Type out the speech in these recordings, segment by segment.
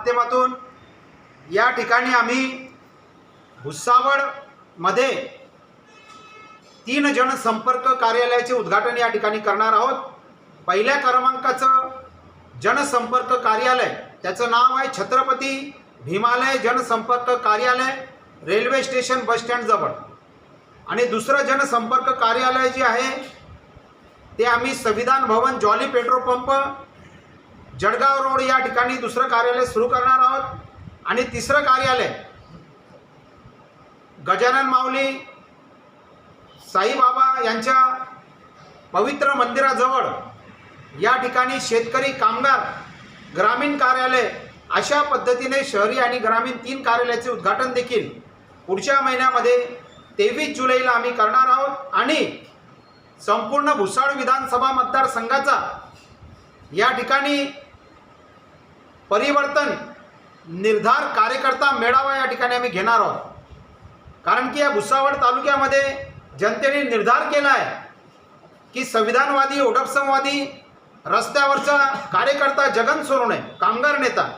माध्यमातून या ठिकाणी आम्ही भुसावळमध्ये तीन जनसंपर्क कार्यालयाचे उद्घाटन या ठिकाणी करणार आहोत. पहिल्या क्रमांकाचं जनसंपर्क कार्यालय त्याचं नाव आहे छत्रपती भीमालय जनसंपर्क कार्यालय रेल्वे स्टेशन बस स्टँडजवळ आणि दुसरं जनसंपर्क कार्यालय जे आहे ते आम्ही Samvidhan Bhavan Jolly petrol pump Jalgaon road या ठिकाणी दुसरं कार्यालय सुरू करणार आहोत. आणि तिसरं कार्यालय गजानन माऊली साईबाबा यांच्या पवित्र मंदिराजवळ या ठिकाणी शेतकरी कामगार ग्रामीण कार्यालय अशा पद्धतीने शहरी आणि ग्रामीण तीन कार्यालयाचे उद्घाटन देखील पुढच्या महिन्यामध्ये तेवीस जुलैला आम्ही करणार आहोत. आणि संपूर्ण भुसाळ विधानसभा मतदारसंघाचा या ठिकाणी परिवर्तन निर्धार कार्यकर्ता मेळावा या ठिकाणी आम्ही घेणार आहोत. कारण की या भुसावळ तालुक्यामध्ये जनतेने निर्धार केला आहे की संविधानवादी ओडपसमवादी रस्त्यावरचा कार्यकर्ता जगन सोनवणे कामगार नेता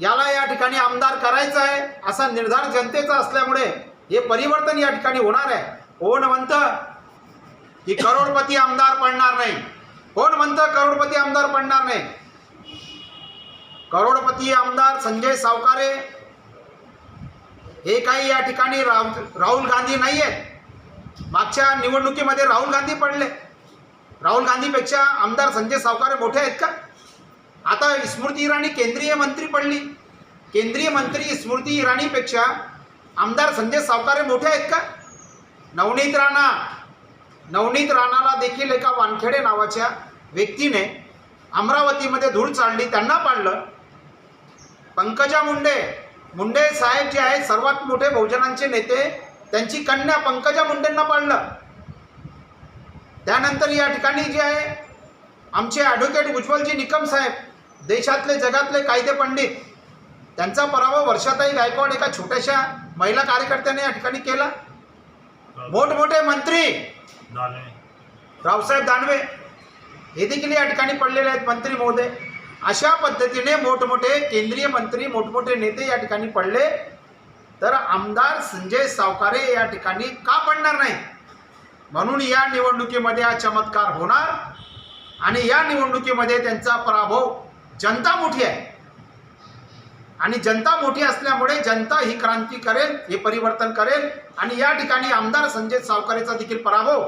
याला या ठिकाणी आमदार करायचा आहे असा निर्धार जनतेचा असल्यामुळे हे परिवर्तन या ठिकाणी होणार आहे. कोण म्हणतं की करोडपती आमदार पडणार नाही? कोण म्हणतं करोडपती आमदार पडणार नाही? करोडपती आमदार संजय सावकारे हे काही या ठिकाणी राहुल राहुल गांधी नाही आहेत मागच्या निवडणुकीमध्ये राहुल गांधी पडले. राहुल गांधीपेक्षा आमदार संजय सावकारे मोठे आहेत का? आता स्मृती इराणी केंद्रीय मंत्री पडली. केंद्रीय मंत्री स्मृती इराणीपेक्षा आमदार संजय सावकारे मोठे आहेत का? नवनीत राणा नवनीत राणाला देखील एका वानखेडे नावाच्या व्यक्तीने अमरावतीमध्ये धूळ चालली त्यांना पाडलं. पंकजा मुंडे. मुंडे साहेब जे आहेत सर्वात मोठे बहुजनांचे नेते त्यांची कन्या पंकजा मुंडेंना पाडलं त्यानंतर या ठिकाणी जे आहे आमचे ॲडव्होकेट उज्ज्वलजी निकम साहेब देशातले जगातले कायदे पंडित त्यांचा पराभव वर्षाताई गायकवाड एका छोट्याशा महिला कार्यकर्त्याने या ठिकाणी केला. मोठमोठे मंत्री रावसाहेब दानवे हे देखील या ठिकाणी पडलेले आहेत मंत्री महोदय. अशा पद्धतीने मोठमोठे केंद्रीय मंत्री मोठमोठे नेते या ठिकाणी पडले. तर आमदार संजय सावकारे या ठिकाणी का पडणार नाही म्हणून या निवडणुकीमध्ये हा चमत्कार होणार आणि या निवडणुकीमध्ये त्यांचा पराभव जनता मोठी आहे. आणि जनता मोठी असल्यामुळे जनता ही क्रांती करेल हे परिवर्तन करेल आणि या ठिकाणी आमदार संजय सावकारेचा देखील पराभव.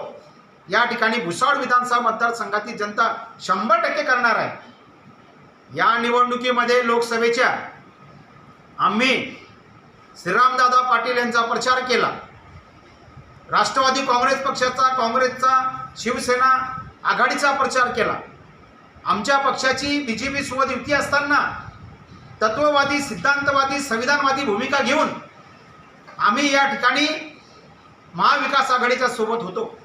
या ठिकाणी भुसावळ विधानसभा मतदारसंघातील जनता शंभर टक्के करणार आहे. या निवडणुकीमध्ये लोकसभेच्या आम्ही श्रीरामदादा पाटील यांचा प्रचार केला. राष्ट्रवादी काँग्रेस पक्षाचा काँग्रेसचा शिवसेना आघाडीचा प्रचार केला. आमच्या पक्षाची बी जे पी सोबत युती असताना तत्ववादी सिद्धांतवादी संविधानवादी भूमिका घेऊन आम्ही या ठिकाणी महाविकास आघाडीच्या सोबत होतो.